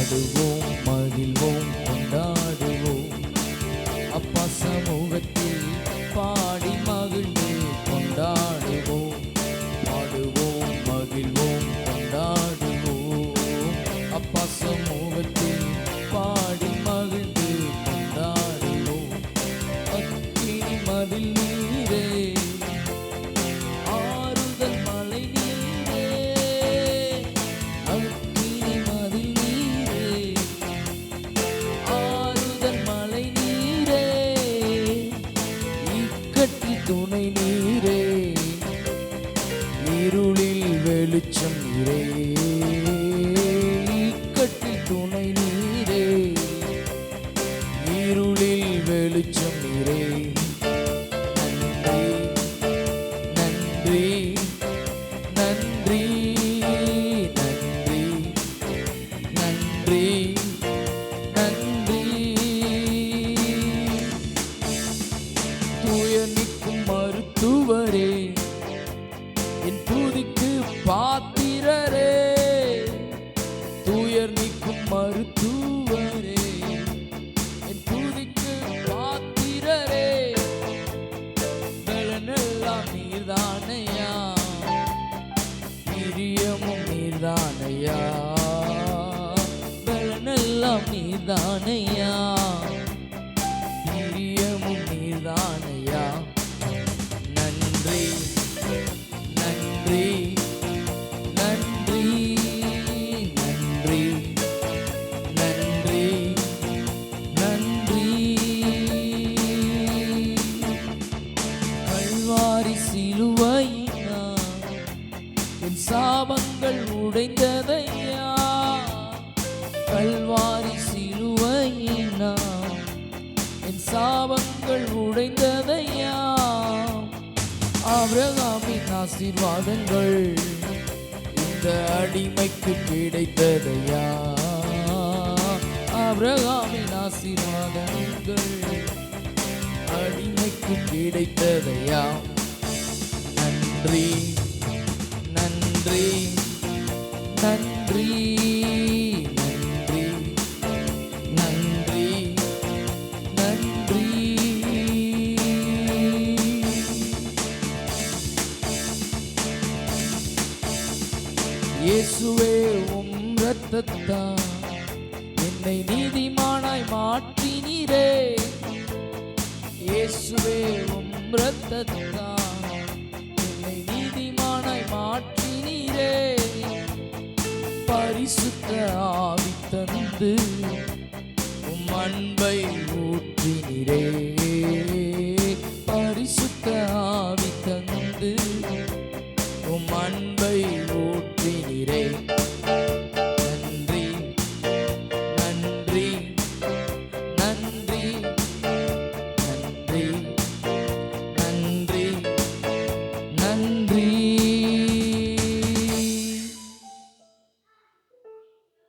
பாடுவோம் மகிழ்வோம் கொண்டாடுவோம். அப்பா சமூகத்தில் பாடி மகிழ்ந்து கொண்டாடுவோம். பாடுவோம் மகிழ்வோம் கொண்டாடுவோம். அப்பா சமூக கட்டி துணை நீரே. இருளில் வெளிச்சம் இரே பாத்திரரே துயர் நிற்கும் மருத்துவரே. என் துதிக்கு பாத்திரரே பலனெல்லாம் நீர்தானையா? பிரியமும் நீர்தானையா? பலனெல்லாம் நீர்தானையா? கல்வாரி சிலுவையினா என் சாபங்கள் உடைந்ததையா. கல்வாரி சிலுவையினா என் சாபங்கள் உடைந்ததையா. ஆபிரகாமின் ஆசீர்வாதங்கள் இந்த அடிமைக்கு கிடைத்ததையா. ஆபிரகாமின் ஆசீர்வாதங்கள் அடிமைக்கு கிடைத்ததையா. நன்றி நன்றி நன்றி நன்றி நன்றி நன்றி. இயேசுவே உம் இரத்தத்தான் என்னை நீதிமானாய் மாற்றினீரே. இயேசுவே உம் இரத்தத்தான் வந்து உம் அன்பை ஊற்றினீரே பரிசுத்த ஆவி தந்து